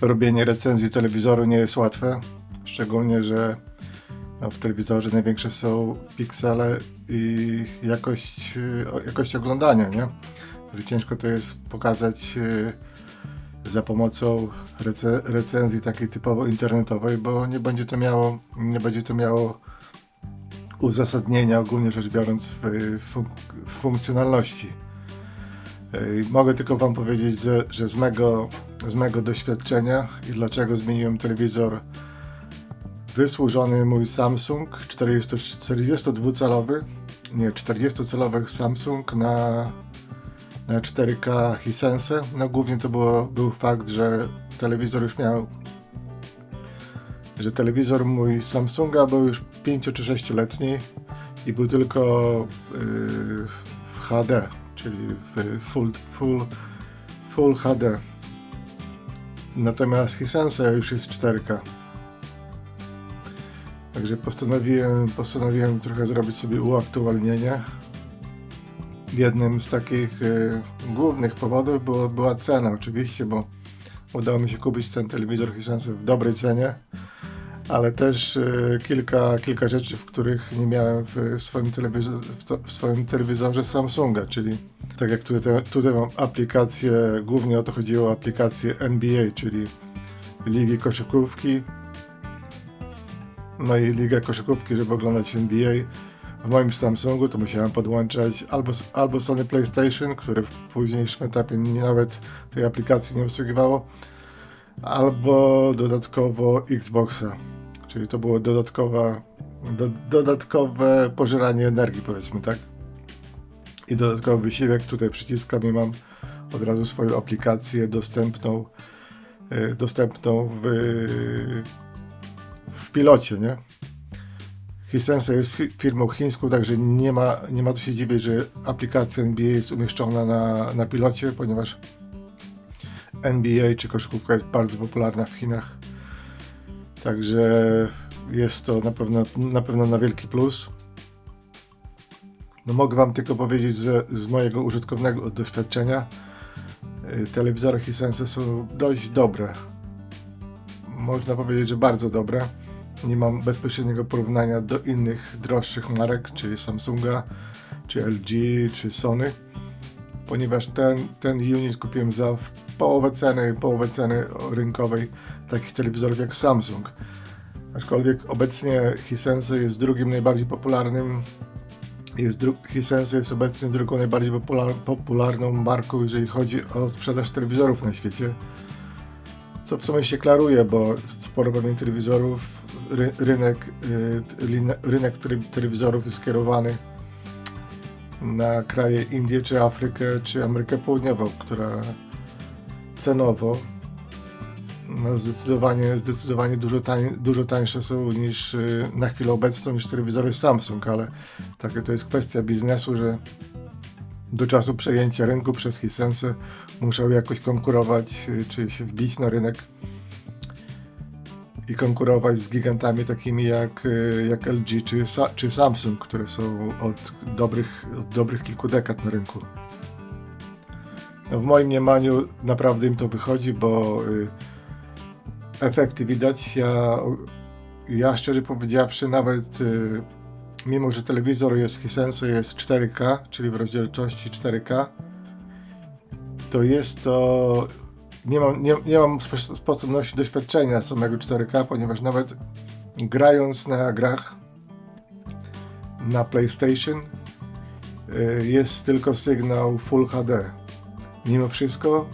robienie recenzji telewizoru nie jest łatwe. Szczególnie, że no, w telewizorze największe są piksele i jakość, o- jakość oglądania, nie? Ciężko to jest pokazać y, za pomocą rece- recenzji takiej typowo internetowej, bo nie będzie to miało, nie będzie to miało uzasadnienia ogólnie rzecz biorąc w, funk- w funkcjonalności. Mogę tylko Wam powiedzieć, że, że z, mego, z mego doświadczenia i dlaczego zmieniłem telewizor wysłużony mój Samsung 40 42-calowy, nie 40-calowy Samsung na, na 4K Hisense. No głównie to było, był fakt, że telewizor już miał że telewizor mój Samsunga był już 5 czy 6-letni i był tylko yy, w HD, czyli w full, full, full HD. Natomiast Hisense już jest 4K. Także postanowiłem, postanowiłem trochę zrobić sobie uaktualnienie. Jednym z takich y, głównych powodów było, była cena oczywiście, bo udało mi się kupić ten telewizor Hisense w dobrej cenie ale też y, kilka, kilka rzeczy, w których nie miałem w swoim, telewizorze, w, swoim telewizorze Samsunga, czyli tak jak tutaj, tutaj mam aplikację, głównie o to chodziło o aplikację NBA, czyli Ligi Koszykówki, no i Ligę Koszykówki, żeby oglądać NBA. W moim Samsungu to musiałem podłączać albo, albo Sony PlayStation, które w późniejszym etapie nawet tej aplikacji nie obsługiwało, albo dodatkowo Xboxa. Czyli to było dodatkowa, do, dodatkowe pożeranie energii, powiedzmy, tak? I dodatkowy wysiłek. Tutaj przyciskam i mam od razu swoją aplikację dostępną, e, dostępną w, w pilocie, nie? Hisense jest fi- firmą chińską, także nie ma, nie ma co się dziwić, że aplikacja NBA jest umieszczona na, na pilocie, ponieważ NBA czy koszykówka jest bardzo popularna w Chinach. Także jest to na pewno na, pewno na wielki plus. No mogę Wam tylko powiedzieć z, z mojego użytkownego doświadczenia. y, Telewizory Hisense są dość dobre. Można powiedzieć, że bardzo dobre. Nie mam bezpośredniego porównania do innych droższych marek, czyli Samsunga, czy LG, czy Sony ponieważ ten, ten unit kupiłem za połowę ceny, połowę ceny rynkowej takich telewizorów jak Samsung. Aczkolwiek obecnie Hisense jest drugim najbardziej popularnym jest dru- Hisense jest obecnie drugą najbardziej popular- popularną marką, jeżeli chodzi o sprzedaż telewizorów na świecie. Co w sumie się klaruje, bo sporo pewnie telewizorów, ry- rynek, y, rynek tele- telewizorów jest skierowany na kraje Indię, czy Afrykę, czy Amerykę Południową, która cenowo no zdecydowanie, zdecydowanie dużo, tań, dużo tańsze są niż y, na chwilę obecną niż telewizory Samsung, ale takie to jest kwestia biznesu, że do czasu przejęcia rynku przez Hisense muszą jakoś konkurować, y, czy się wbić na rynek i konkurować z gigantami takimi jak, y, jak LG czy, czy Samsung, które są od dobrych, od dobrych kilku dekad na rynku. No w moim mniemaniu naprawdę im to wychodzi, bo y, efekty widać. Ja, ja szczerze powiedziawszy, nawet y, mimo, że telewizor jest Hisense jest 4K, czyli w rozdzielczości 4K, to jest to nie mam, nie, nie mam spo- sposobności doświadczenia samego 4K, ponieważ nawet grając na grach na PlayStation y, jest tylko sygnał Full HD. Mimo wszystko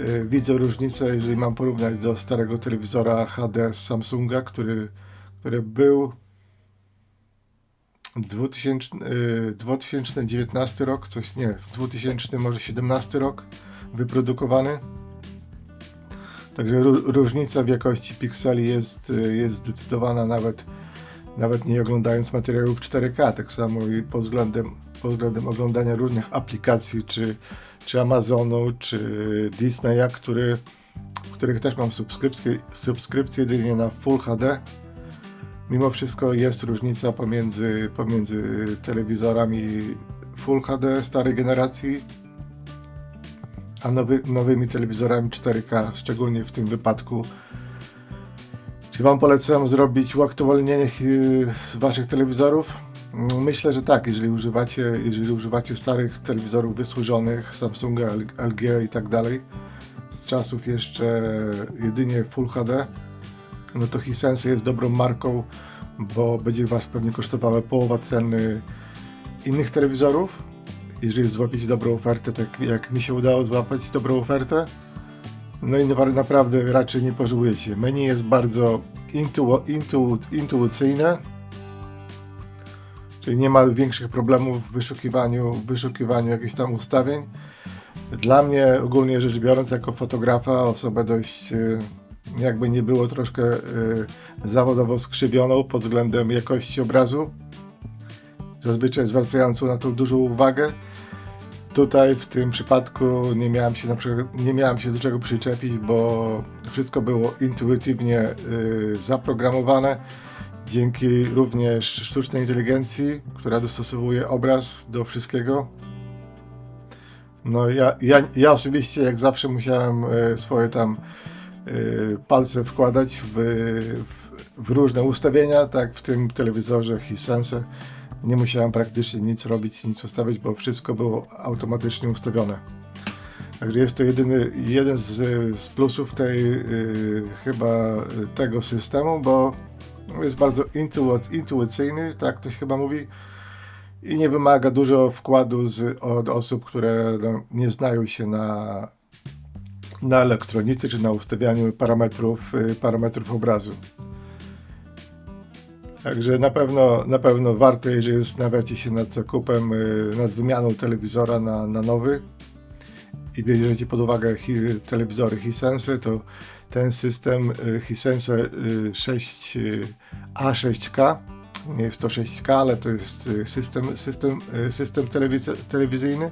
y, widzę różnicę, jeżeli mam porównać do starego telewizora HD Samsunga, który, który był 2000, y, 2019 rok, coś nie, 2000 może 17 rok wyprodukowany. Także ró- różnica w jakości pikseli jest, y, jest zdecydowana nawet, nawet nie oglądając materiałów 4K. Tak samo i pod względem, pod względem oglądania różnych aplikacji, czy, czy Amazonu, czy Disneya, który, których też mam subskrypcję, subskrypcję jedynie na Full HD. Mimo wszystko jest różnica pomiędzy, pomiędzy telewizorami Full HD starej generacji a nowy, nowymi telewizorami 4K, szczególnie w tym wypadku. Czy Wam polecam zrobić uaktualnienie y, z Waszych telewizorów? Mm, Myślę, że tak, jeżeli używacie, jeżeli używacie starych telewizorów wysłużonych, Samsunga, LG i tak dalej, z czasów jeszcze jedynie Full HD, no to Hisense jest dobrą marką, bo będzie Was pewnie kosztowało połowa ceny innych telewizorów. Jeżeli złapiecie dobrą ofertę, tak jak mi się udało złapać dobrą ofertę, no i na- naprawdę raczej nie pożałujecie. Menu jest bardzo intu, intu, intuicyjne, czyli nie ma większych problemów w wyszukiwaniu, w wyszukiwaniu jakichś tam ustawień. Dla mnie, ogólnie rzecz biorąc, jako fotografa, osobę dość, y, jakby nie było, troszkę y, zawodowo skrzywioną pod względem jakości obrazu, zazwyczaj zwracającą na to dużą uwagę. Tutaj w tym przypadku nie miałem się, na przykład, nie miałem się do czego przyczepić, bo wszystko było intuitywnie y, zaprogramowane dzięki również sztucznej inteligencji, która dostosowuje obraz do wszystkiego. No ja, ja, ja osobiście jak zawsze musiałem y, swoje tam y, palce wkładać w, w, w różne ustawienia, tak w tym telewizorze Hisense nie musiałem praktycznie nic robić, nic ustawiać, bo wszystko było automatycznie ustawione. Także jest to jedyny, jeden z, z plusów tej y, chyba tego systemu, bo jest bardzo intu, intuicyjny, tak ktoś chyba mówi, i nie wymaga dużo wkładu z, od osób, które no, nie znają się na, na elektronice czy na ustawianiu parametrów, y, parametrów obrazu. Także na pewno, na pewno warto, jeżeli zastanawiacie się nad zakupem, y, nad wymianą telewizora na, na nowy i bierzecie pod uwagę telewizory Hisense, to ten system y, Hisense y, 6 y, A6K, nie jest to 6K, ale to jest system, system, system telewiz- telewizyjny,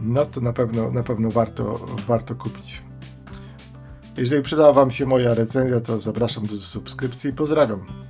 no to na pewno, na pewno warto, warto kupić. Jeżeli przydała Wam się moja recenzja, to zapraszam do subskrypcji i pozdrawiam.